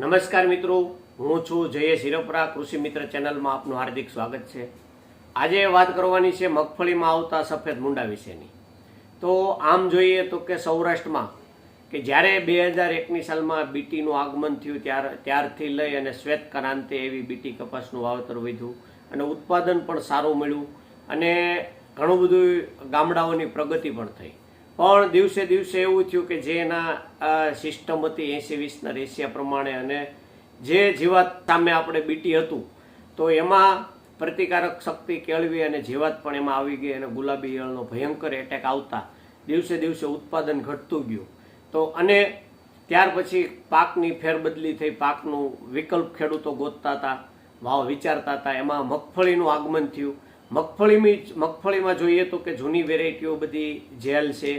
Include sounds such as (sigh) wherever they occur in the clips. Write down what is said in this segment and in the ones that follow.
નમસ્કાર મિત્રો, હું છું જય શિરોપરા કૃષિ મિત્ર ચેનલમાં આપનું હાર્દિક સ્વાગત છે. આજે વાત કરવાની છે મગફળીમાં આવતા સફેદ મુંડા વિશેની. તો આમ જોઈએ તો કે સૌરાષ્ટ્રમાં કે જ્યારે બે હજાર એકની સાલમાં બીટીનું આગમન થયું, ત્યાર, ત્યારથી લઈ અને શ્વેત ક્રાંતિ એવી બીટી કપાસનું વાવેતર વધ્યું અને ઉત્પાદન પણ સારું મળ્યું અને ઘણું બધું ગામડાઓની પ્રગતિ પણ થઈ. પણ દિવસે દિવસે એવું થયું કે જે એના સિસ્ટમ હતી એસી, વીસના રેશિયા પ્રમાણે અને જે જીવાત સામે આપણે બીટી હતું, તો એમાં પ્રતિકારક શક્તિ કેળવી અને જીવાત પણ એમાં આવી ગઈ અને ગુલાબી ઈયળનો ભયંકર એટેક આવતા દિવસે દિવસે ઉત્પાદન ઘટતું ગયું. તો અને ત્યાર પછી પાકની ફેરબદલી થઈ, પાકનું વિકલ્પ ખેડૂતો ગોતતા હતા ભાવ વિચારતા હતા. એમાં મગફળીનું આગમન થયું. મગફળીમાં મગફળીમાં જોઈએ તો કે જૂની વેરાયટીઓ બધી જેલ છે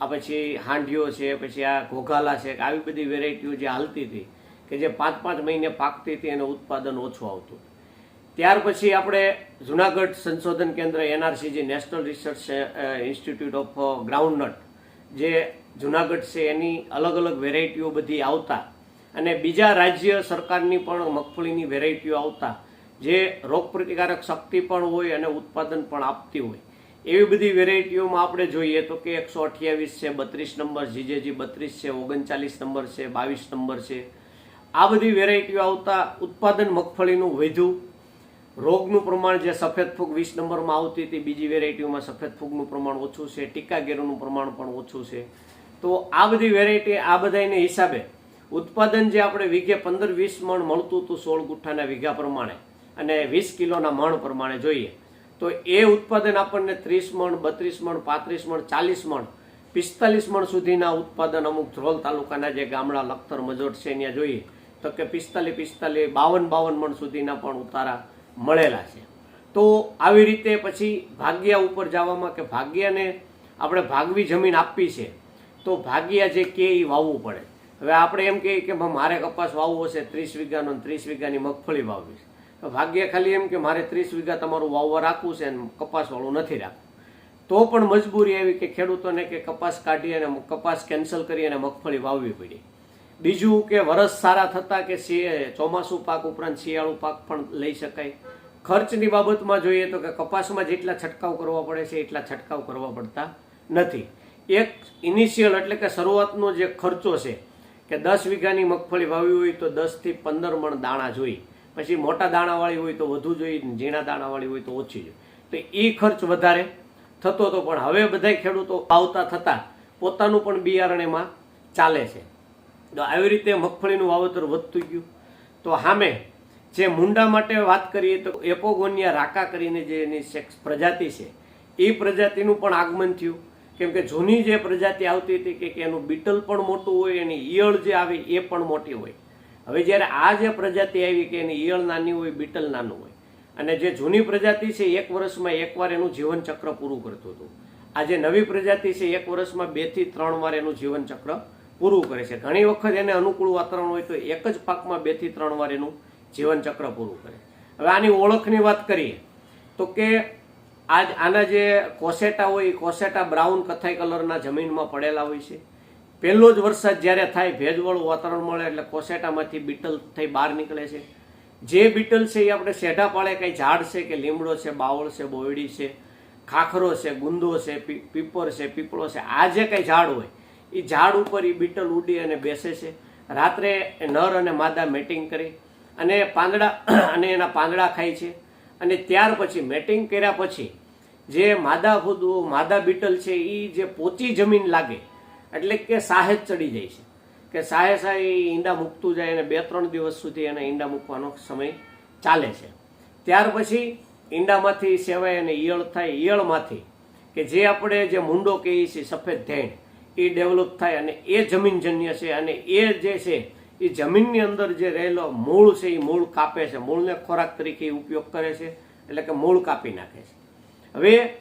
આ પછી હાંડિયો છે, પછી આ ઘોઘાલા છે આવી બધી વેરાયટીઓ જે હાલતી હતી, કે જે પાંચ પાંચ મહિને પાકતી હતી, એનું ઉત્પાદન ઓછું આવતું. ત્યાર પછી આપણે જુનાગઢ સંશોધન કેન્દ્ર, એનઆરસી, જે national research institute of groundnut, જે જુનાગઢ છે, એની અલગ અલગ વેરાયટીઓ બધી આવતા. અને બીજા રાજ્ય સરકારની પણ મગફળીની વેરાયટીઓ આવતા, જે રોગ પ્રતિકારક શક્તિ પણ હોય અને ઉત્પાદન પણ આપતી હોય. એવી બધી વેરાયટીઓમાં આપણે જોઈએ તો કે એકસો અઠ્યાવીસ છે, બત્રીસ નંબર જીજેજી બત્રીસ છે, ઓગણચાલીસ નંબર છે, બાવીસ નંબર છે. આ બધી વેરાયટીઓ આવતા ઉત્પાદન મગફળીનું વધ્યું રોગનું પ્રમાણ જે સફેદ ફૂગ વીસ નંબરમાં આવતી હતી, બીજી વેરાયટીઓમાં સફેદ ફૂગનું પ્રમાણ ઓછું છે, ટીકા ગેરોનું પ્રમાણ પણ ઓછું છે. તો આ બધી વેરાયટી આ બધાને હિસાબે ઉત્પાદન જે આપણે વીઘે પંદર વીસ મણ મળતું હતું સોળ ગુઠ્ઠાના વીઘા પ્રમાણે અને વીસ કિલોના મણ પ્રમાણે જોઈએ. તો એ ઉત્પાદન આપણને ત્રીસ મણ, બત્રીસ મણ, પાંત્રીસ મણ, ચાલીસ મણ, પિસ્તાલીસ મણ સુધીના ઉત્પાદન અમુક ધ્રોલ તાલુકાના જે ગામડા લખતર, મજોટ છે ત્યાં જોઈએ, તો કે પિસ્તાલીસ પિસ્તાલીસ, બાવન બાવન મણ સુધીના પણ ઉતારા મળેલા છે. તો આવી રીતે પછી ભાગ્યા ઉપર જવામાં કે ભાગ્યાને આપણે ભાગવી જમીન આપવી છે, તો ભાગ્યા જે કે એ વાવવું પડે. હવે આપણે એમ કહીએ કે મારે કપાસ વાવવો છે, ત્રીસ વીઘાનો ત્રીસ વીઘાની મગફળી વાવવી છે. ભાગ્ય ખાલી એમ કે મારે ત્રીસ વીઘા તમારું વાવવા રાખવું છે અને કપાસવાળું નથી રાખવું. તો પણ મજબૂરી એવી કે ખેડૂતોને કે કપાસ કાઢી અને કપાસ કેન્સલ કરી અને મગફળી વાવવી પડી. બીજું કે વરસ સારા થતાં કે ચોમાસું પાક ઉપરાંત શિયાળુ પાક પણ લઈ શકાય. ખર્ચની બાબતમાં જોઈએ તો કે કપાસમાં જેટલા છંટકાવ કરવા પડે છે એટલા છંટકાવ કરવા પડતા નથી. એક ઇનિશિયલ એટલે કે શરૂઆતનો જે ખર્ચો છે કે દસ વીઘાની મગફળી વાવી હોય તો દસથી પંદર મણ દાણા જોઈએ. પછી મોટા દાણાવાળી હોય તો વધુ જોઈએ, ઝીણા દાણાવાળી હોય તો ઓછી જોઈએ. તો એ ખર્ચ વધારે થતો હતો પણ હવે બધા ખેડૂતો વાવતા થતાં પોતાનું પણ બિયારણ એમાં ચાલે છે. તો આવી રીતે મગફળીનું વાવેતર વધતું ગયું. તો સામે જે મુંડા માટે વાત કરીએ તો એપોગોનિયા રાકા કરીને જે એની સેક્સ પ્રજાતિ છે, એ પ્રજાતિનું પણ આગમન થયું. કેમ કે જૂની જે પ્રજાતિ આવતી હતી કે એનું બીટલ પણ મોટું હોય, એની ઈયળ જે આવે એ પણ મોટી હોય. હવે જ્યારે આ જે પ્રજાતિ આવી કે એની ઈયળ નાની હોય, બીટલ નાનું હોય, અને જે જૂની પ્રજાતિ છે, એક વર્ષમાં એકવાર એનું જીવન ચક્ર પૂરું કરતું હતું. આ જે નવી પ્રજાતિ છે, એક વર્ષમાં બેથી ત્રણ વાર એનું જીવન ચક્ર પૂરું કરે છે. ઘણી વખત એને અનુકૂળ વાતાવરણ હોય તો એક જ પાકમાં બેથી ત્રણ વાર એનું જીવનચક્ર પૂરું કરે. હવે આની ઓળખની વાત કરીએ તો કે આજ આના જે કોસેટા હોય, એ કોસેટા બ્રાઉન કથાઈ કલરના જમીનમાં પડેલા હોય છે. પહેલો જ વરસાદ જ્યારે થાય, ભેજવાળું વાતાવરણ મળે એટલે કોસેટામાંથી બીટલ થઈ બહાર નીકળે છે. જે બીટલ છે એ આપણે સેઢા પાળે કંઈ ઝાડ છે કે લીમડો છે, બાવળ છે, બોયડી છે, ખાખરો છે, ગુંદો છે પીપર છે, પીપળો છે, આ જે કંઈ ઝાડ હોય, એ ઝાડ ઉપર એ બીટલ ઉડી અને બેસે છે. રાત્રે નર અને માદા મેટિંગ કરી અને પાંદડા (clears throat) અને એના પાંદડા ખાય છે. અને ત્યાર પછી મેટિંગ કર્યા પછી જે માદા માદા બીટલ છે એ જે પોચી જમીન લાગે એટલે કે સાહે ચડી જાય છે. કે સાહે સાહે ઈંડા મૂકતું જાય અને બે ત્રણ દિવસ સુધી એને ઈંડા મૂકવાનો સમય ચાલે છે. ત્યાર પછી ઈંડામાંથી સેવાય અને ઈયળ થાય, ઈયળમાંથી કે જે આપણે જે મુંડો કહીએ છીએ, સફેદ ધેણ, એ ડેવલપ થાય અને એ જમીનજન્ય છે અને એ જે છે, એ જમીનની અંદર જે રહેલો મૂળ છે, એ મૂળ કાપે છે. મૂળને ખોરાક તરીકે ઉપયોગ કરે છે, એટલે કે મૂળ કાપી નાખે છે. હવે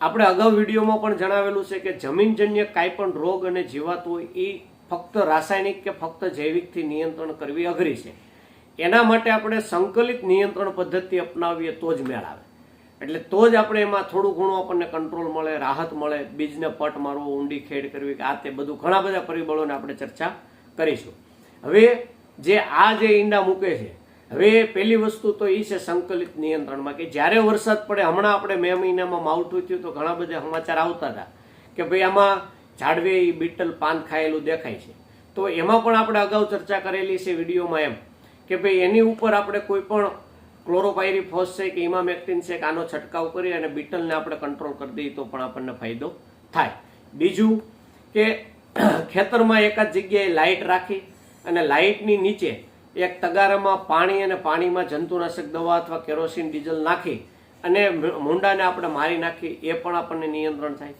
આપણે અગાઉ વિડીયોમાં પણ જણાવેલું છે કે જમીનજન્ય કાંઈ પણ રોગ અને જીવાત હોય એ ફક્ત રાસાયણિક કે ફક્ત જૈવિકથી નિયંત્રણ કરવી અઘરી છે. એના માટે આપણે સંકલિત નિયંત્રણ પદ્ધતિ અપનાવીએ તો જ મેળ આવે. એટલે તો જ આપણે એમાં થોડું ઘણું આપણને કંટ્રોલ મળે, રાહત મળે, બીજને પટ મારવો, ઊંડી ખેડ કરવી કે આ તે બધું ઘણા બધા પરિબળોને આપણે ચર્ચા કરીશું. હવે જે આ જે ઈંડા મૂકે છે હવે પહેલી વસ્તુ તો એ છે સંકલિત નિયંત્રણમાં કે જ્યારે વરસાદ પડે, હમણાં આપણે મે મહિનામાં માવઠું થયું તો ઘણા બધા સમાચાર આવતા હતા કે ભાઈ આમાં ઝાડવે બીટલ પાન ખાયેલું દેખાય છે. તો એમાં પણ આપણે અગાઉ ચર્ચા કરેલી છે વિડીયોમાં એમ કે ભાઈ એની ઉપર આપણે કોઈ પણ ક્લોરોપાયરીફોસ છે કે ઇમામેક્ટિન છે કે આનો છંટકાવ કરી અને બીટલને આપણે કંટ્રોલ કરી દઈએ તો પણ આપણને ફાયદો થાય. બીજું કે ખેતરમાં એકાદ જગ્યાએ લાઇટ રાખી અને લાઇટની નીચે એક તગારામાં પાણી અને પાણીમાં જંતુનાશક દવા અથવા કેરોસીન, ડીઝલ નાખી અને મૂંડાને આપણે મારી નાખીએ એ પણ આપણને નિયંત્રણ થાય.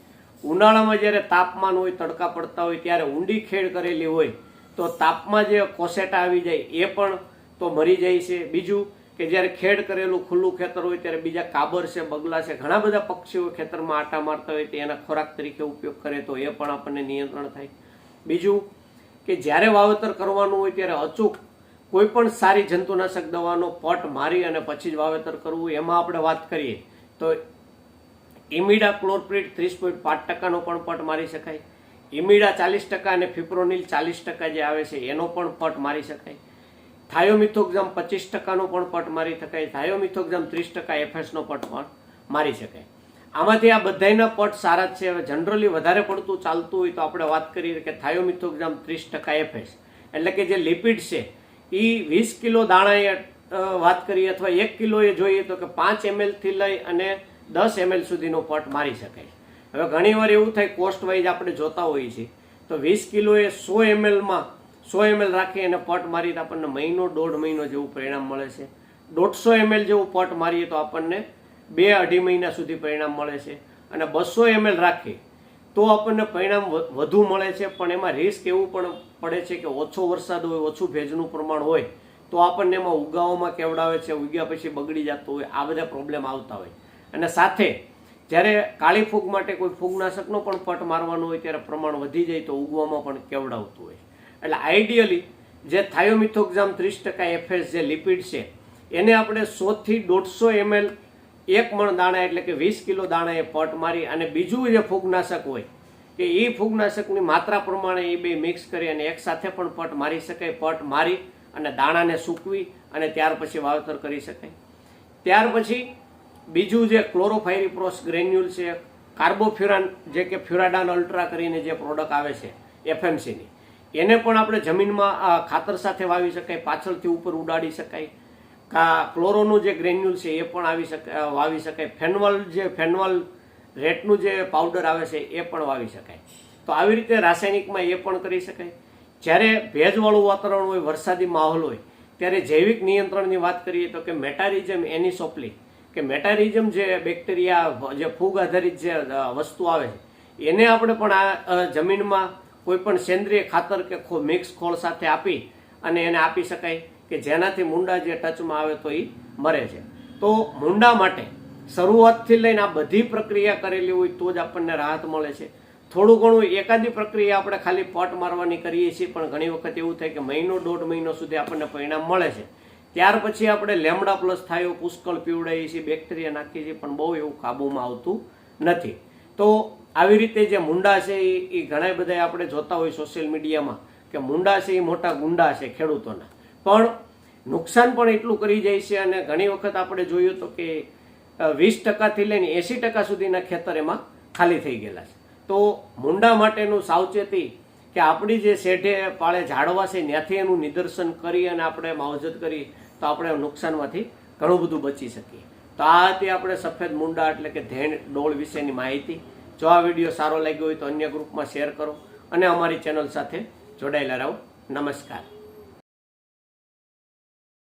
ઉનાળામાં જ્યારે તાપમાન હોય, તડકા પડતા હોય, ત્યારે ઊંડી ખેડ કરેલી હોય, તો તાપમાં જે કોસેટા આવી જાય, એ પણ તો મરી જાય છે. બીજું કે જ્યારે ખેડ કરેલું ખુલ્લું ખેતર હોય, ત્યારે બીજા કાબર છે, બગલા છે, ઘણા બધા પક્ષીઓ ખેતરમાં આટા મારતા હોય તે એના ખોરાક તરીકે ઉપયોગ કરે, તો એ પણ આપણને નિયંત્રણ થાય. બીજું કે જ્યારે વાવેતર કરવાનું હોય, ત્યારે અચૂક કોઈ પણ સારી જંતુનાશક દવાનો પટ મારી અને પછી જ વાવેતર કરવું, એમાં આપણે વાત કરીએ તો ઇમિડા ક્લોરપ્રિટ ત્રીસ પોઈન્ટ પાંચ ટકાનો પણ પટ મારી શકાય. ઇમિડા ચાલીસ ટકા અને ફિપ્રોનિલ ચાલીસ ટકા જે આવે છે, એનો પણ પટ મારી શકાય. થાયોમિથોક્ઝામ પચીસ ટકાનો પણ પટ મારી શકાય. થાયોમિથોક્ઝામ ત્રીસ ટકા એફએસનો પટ પણ મારી શકાય. આમાંથી આ બધાના પટ સારા જ છે. હવે જનરલી વધારે પડતું ચાલતું હોય તો આપણે વાત કરીએ કે થાયોમિથોક્ઝામ ત્રીસ ટકા એફએસ. એટલે કે જે લિપિડ છે એ વીસ કિલો દાણાએ વાત કરીએ અથવા એક કિલોએ જોઈએ તો કે પાંચ એમએલથી લઈ અને દસ એમએલ સુધીનો પટ મારી શકાય. હવે ઘણીવાર એવું થાય કોસ્ટ વાઇઝ આપણે જોતા હોઈએ છીએ. તો વીસ કિલોએ સો એમએલમાં, સો એમએલ રાખી અને પટ તો આપણને મહિનો, દોઢ મહિનો જેવું પરિણામ મળે છે. દોઢસો એમએલ જેવું પટ મારીએ તો આપણને બે અઢી મહિના સુધી પરિણામ મળે છે. અને બસો એમએલ રાખીએ તો આપણને પરિણામ વધુ મળે છે, પણ એમાં રિસ્ક એવું પણ પડે છે કે ઓછો વરસાદ હોય, ઓછું ભેજનું પ્રમાણ હોય, તો આપણને એમાં ઉગાવામાં કેવડાવે છે, ઉગ્યા પછી બગડી જતું હોય, આ બધા પ્રોબ્લેમ આવતા હોય. અને સાથે, જ્યારે કાળી ફૂગ માટે કોઈ ફૂગનાશકનો પણ પટ મારવાનો હોય, ત્યારે પ્રમાણ વધી જાય તો ઉગવામાં પણ કેવડાવતું હોય. એટલે આઈડિયલી જે થાયોમિથોક્ઝામ ત્રીસ ટકા એફએસ જે લિપિડ છે, એને આપણે સોથી દોઢસો એમએલ એક મણ દાણા એટલે કે વીસ કિલો દાણા એ પટ મારી અને બીજું જે ફૂગનાશક હોય, કે એ ફૂગનાશકની માત્રા પ્રમાણે એ બે મિક્સ કરી અને એક સાથે પણ પટ મારી શકાય, પટ મારી અને દાણાને સૂકવી અને ત્યાર પછી વાવેતર કરી શકાય. ત્યાર પછી બીજું જે ક્લોરોફાયરીપ્રોસ ગ્રેન્યુલ છે કાર્બોફ્યુરાન જે કે ફ્યુરાડાન અલ્ટ્રા કરીને જે પ્રોડક્ટ આવે છે એફએમસીની એને પણ આપણે જમીનમાં ખાતર સાથે વાવી શકાય, પાછળથી ઉપર ઉડાડી શકાય. કા ક્લોરોનું જે ગ્રેન્યુલ છે એ પણ આવી શકાય વાવી શકાય. ફેનવલ જે ફેનવલ રેટનું જે પાવડર આવે છે એ પણ વાવી શકાય. તો આવી રીતે રાસાયણિકમાં એ પણ કરી શકાય. જ્યારે ભેજવાળું વાતાવરણ હોય, વરસાદી માહોલ હોય, ત્યારે જૈવિક નિયંત્રણની વાત કરીએ તો કે મેટારિઝમ એનિસોપલી કે મેટારિઝમ જે બેક્ટેરિયા, જે ફૂગ આધારિત જે વસ્તુ આવે છે, એને આપણે પણ આ જમીનમાં કોઈ પણ સેન્દ્રિય ખાતર કે મિક્સ ખોળ સાથે આપી અને એને આપી શકાય. કે જેનાથી મુંડા જે ટચમાં આવે તો એ મરે છે. તો મુંડા માટે શરૂઆતથી લઈને આ બધી પ્રક્રિયા કરેલી હોય તો જ આપણને રાહત મળે છે. થોડું ઘણું એકાદી પ્રક્રિયા આપણે ખાલી પટ મારવાની કરીએ છીએ, પણ ઘણી વખત એવું થાય કે મહિનો દોઢ મહિનો સુધી આપણને પરિણામ મળે છે. ત્યાર પછી આપણે લેમડા પ્લસ થાયો પુષ્કળ પીવડાવીએ છીએ, બેક્ટેરિયા નાખીએ છીએ, પણ બહુ એવું કાબૂમાં આવતું નથી. તો આવી રીતે જે મુંડા છે એ ઘણા બધા આપણે જોતા હોય સોશિયલ મીડિયામાં કે મુંડા છે એ મોટા ગુંડા છે ખેડૂતોના. પણ નુકસાન પણ એટલું કરી જાય છે અને ઘણી વખત આપણે જોયું તો કે વીસ ટકાથી લઈને એંસી ટકા સુધીના ખેતર એમાં ખાલી થઈ ગયેલા છે. તો મુંડા માટેનું સાવચેતી કે આપણી જે શેઢે પાળે ઝાડવા છે ત્યાંથી એનું નિદર્શન કરી અને આપણે માવજત કરી તો આપણે નુકસાનમાંથી ઘણું બધું બચી શકીએ. તો આ હતી આપણે સફેદ મુંડા એટલે કે ધેણ ડોળ વિશેની માહિતી. જો આ વીડિયો સારો લાગ્યો હોય તો અન્ય ગ્રુપમાં શેર કરો અને અમારી ચેનલ સાથે જોડાયેલા રહો. નમસ્કાર.